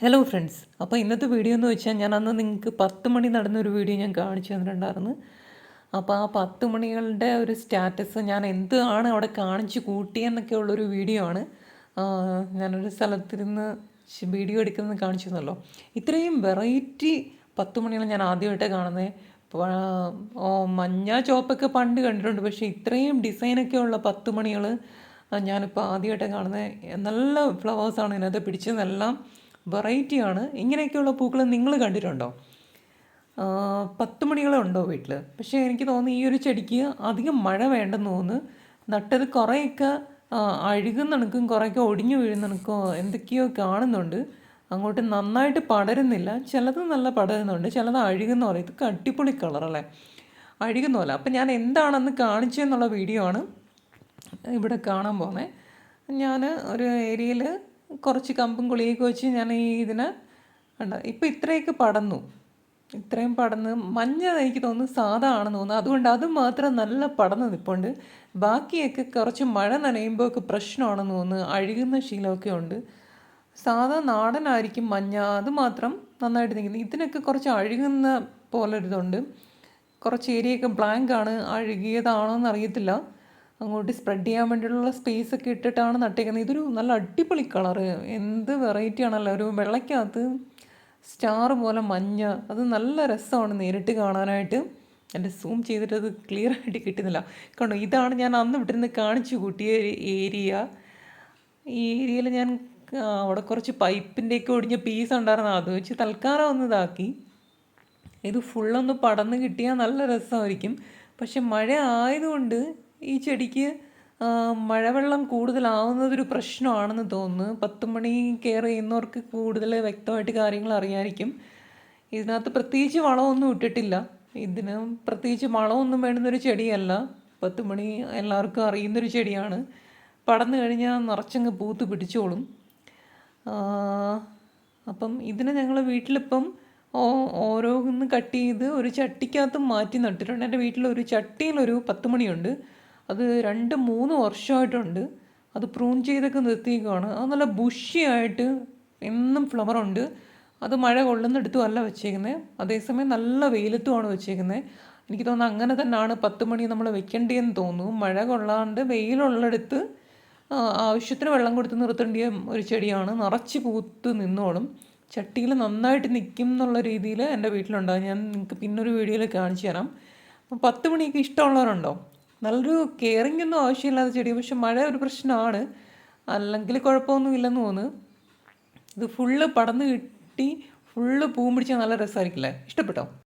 Hello friends അപ്പോൾ ഇന്നത്തെ video എന്ന് വെച്ചാൽ ഞാൻ അന്ന് നിങ്ങൾക്ക് പത്ത് മണി നടന്നൊരു വീഡിയോ ഞാൻ കാണിച്ചു തന്നിട്ടുണ്ടായിരുന്നു. അപ്പോൾ ആ പത്ത് മണികളുടെ ഒരു സ്റ്റാറ്റസ് ഞാൻ എന്താണ് അവിടെ കാണിച്ച് കൂട്ടിയെന്നൊക്കെ ഉള്ളൊരു വീഡിയോ ആണ്. ഞാനൊരു സ്ഥലത്തിരുന്ന് വീഡിയോ എടുക്കുന്നത് കാണിച്ചു തന്നല്ലോ. ഇത്രയും വെറൈറ്റി പത്ത് മണികൾ ഞാൻ ആദ്യമായിട്ടാണ് കാണുന്നത്. മഞ്ഞ ചോപ്പൊക്കെ പണ്ട് കണ്ടിട്ടുണ്ട്. പക്ഷേ ഇത്രയും ഡിസൈനൊക്കെ ഉള്ള പത്ത് മണികൾ ഞാനിപ്പോൾ ആദ്യമായിട്ടാണ് കാണുന്നത്. നല്ല ഫ്ലവേഴ്സാണ് ഇതിനകത്ത് പിടിച്ചതെല്ലാം. വെറൈറ്റിയാണ് ഇങ്ങനെയൊക്കെയുള്ള പൂക്കൾ നിങ്ങൾ കണ്ടിട്ടുണ്ടോ? പത്ത് മണികളുണ്ടോ വീട്ടിൽ പക്ഷേ എനിക്ക് തോന്നുന്നു ഈ ഒരു ചെടിക്ക് അധികം മഴ വേണ്ടെന്ന് തോന്നുന്നു. നട്ടത് കുറേയൊക്കെ അഴുകുന്നണക്കും കുറേയൊക്കെ ഒടിഞ്ഞു വീഴുന്നണക്കോ എന്തൊക്കെയോ കാണുന്നുണ്ട്. അങ്ങോട്ട് നന്നായിട്ട് പടരുന്നില്ല. ചിലത് നല്ല പടരുന്നുണ്ട് ചിലത് അഴുകുന്ന പോലെ. ഇത് കട്ടിപ്പൊളി കളറല്ലേ അഴുകുന്ന പോലെ. അപ്പം ഞാൻ എന്താണെന്ന് കാണിച്ചെന്നുള്ള വീഡിയോ ആണ് ഇവിടെ കാണാൻ പോകുന്നത്. ഞാൻ ഒരു ഏരിയയിൽ കുറച്ച് കമ്പും കുളിയൊക്കെ വെച്ച് ഞാൻ ഈ ഇതിന് ഉണ്ട് ഇപ്പം ഇത്രയൊക്കെ പടന്നു. ഇത്രയും പടന്ന് മഞ്ഞ എനിക്ക് തോന്നുന്നു സാധാ ആണെന്ന് തോന്നുന്നു. അതുകൊണ്ട് അത് മാത്രം നല്ല പടന്ന് നിൽപ്പുണ്ട് ബാക്കിയൊക്കെ കുറച്ച് മഴ നനയുമ്പോൾ ഒക്കെ പ്രശ്നമാണെന്ന് തോന്നുന്നു. അഴുകുന്ന ശീലമൊക്കെ ഉണ്ട്. സാധാ നാടനായിരിക്കും മഞ്ഞ. അത് മാത്രം നന്നായിട്ട് നിൽക്കുന്നത് ഇതിനൊക്കെ കുറച്ച് അഴുകുന്ന പോലൊരിതുണ്ട് കുറച്ച് ഏരിയയൊക്കെ ബ്ലാങ്ക് ആണ്. അഴുകിയതാണോ എന്ന് അറിയത്തില്ല. അങ്ങോട്ട് സ്പ്രെഡ് ചെയ്യാൻ വേണ്ടിയിട്ടുള്ള സ്പേസ് ഒക്കെ ഇട്ടിട്ടാണ് നട്ടേക്കുന്നത്. ഇതൊരു നല്ല അടിപൊളി കളർ എന്ത് വെറൈറ്റി ആണല്ലോ. ഒരു വെള്ളയ്ക്കകത്ത് സ്റ്റാർ പോലെ മഞ്ഞ. അത് നല്ല രസമാണ് നേരിട്ട് കാണാനായിട്ട്. എന്റെ സൂം ചെയ്തിട്ട് അത് ക്ലിയർ ആയിട്ട് കിട്ടുന്നില്ല. കണ്ടോ? ഇതാണ് ഞാൻ അന്ന് വിട്ടിരുന്ന് കാണിച്ചു കൂട്ടിയ ഒരു ഏരിയ ഈ ഏരിയയിൽ ഞാൻ അവിടെ കുറച്ച് പൈപ്പിന്റെയൊക്കെ ഒടിഞ്ഞ പീസ് ഉണ്ടായിരുന്നു. അത് വെച്ച് തൽക്കാലം ഒന്ന് ഇതാക്കി. ഇത് ഫുള്ളൊന്ന് പടന്ന് കിട്ടിയാൽ നല്ല രസമായിരിക്കും. പക്ഷെ മഴ ആയതുകൊണ്ട് ഈ ചെടിക്ക് മഴവെള്ളം കൂടുതലാവുന്നതൊരു പ്രശ്നമാണെന്ന് തോന്നുന്നു. പത്ത് മണി കെയർ ചെയ്യുന്നവർക്ക് കൂടുതൽ വ്യക്തമായിട്ട് കാര്യങ്ങൾ അറിയാമായിരിക്കും ഇതിനകത്ത് പ്രത്യേകിച്ച് വളമൊന്നും ഇട്ടിട്ടില്ല. ഇതിന് പ്രത്യേകിച്ച് വളമൊന്നും വേണ്ടുന്നൊരു ചെടിയല്ല. പത്ത് മണി എല്ലാവർക്കും അറിയുന്നൊരു ചെടിയാണ്. പടന്നു കഴിഞ്ഞാൽ നിറച്ചങ്ങ് പൂത്ത് പിടിച്ചോളും. അപ്പം ഇതിനെ ഞങ്ങൾ വീട്ടിലിപ്പം ഓരോന്ന് കട്ട് ചെയ്ത് ഒരു ചട്ടിക്കകത്ത് മാറ്റി നട്ടിട്ടുണ്ട്. എന്റെ വീട്ടിലൊരു ചട്ടിയിലൊരു പത്ത് മണിയുണ്ട്. അത് രണ്ട് മൂന്ന് വർഷമായിട്ടുണ്ട്. അത് പ്രൂൺ ചെയ്തൊക്കെ നിർത്തിയേക്കുവാണ് അത് നല്ല ബുഷിയായിട്ട് എന്നും ഫ്ലവറുണ്ട് അത് മഴ കൊള്ളുന്നിടത്തും അല്ല വെച്ചേക്കുന്നത് അതേസമയം നല്ല വെയിലത്തുമാണ് വെച്ചേക്കുന്നത് എനിക്ക് തോന്നുന്നു അങ്ങനെ തന്നെയാണ് പത്ത് മണി നമ്മൾ വെക്കേണ്ടതെന്ന് തോന്നുന്നു. മഴ കൊള്ളാണ്ട് വെയിലുള്ളിടത്ത് ആവശ്യത്തിന് വെള്ളം കൊടുത്ത് നിർത്തേണ്ട ഒരു ചെടിയാണ്. നിറച്ച് പൂത്ത് നിന്നോളും. ചട്ടിയിൽ നന്നായിട്ട് നിൽക്കും എന്നുള്ള രീതിയിൽ എന്റെ വീട്ടിലുണ്ടാകും ഞാൻ നിങ്ങൾക്ക് പിന്നൊരു വീഡിയോയിൽ കാണിച്ചു തരാം. അപ്പോൾ പത്ത് മണിക്ക് ഇഷ്ടമുള്ളവരുണ്ടോ? നല്ലൊരു കെയറിംഗ് ഒന്നും ആവശ്യമില്ലാത്ത ചെടി. പക്ഷെ മഴ ഒരു പ്രശ്നമാണ്. അല്ലെങ്കിൽ കുഴപ്പമൊന്നും ഇല്ലെന്ന് തോന്നുന്നു. ഇത് ഫുള്ള് പടന്ന് കിട്ടി ഫുള്ള് പൂവും പിടിച്ചാൽ നല്ല രസമായിരിക്കില്ലേ ഇഷ്ടപ്പെട്ടോ?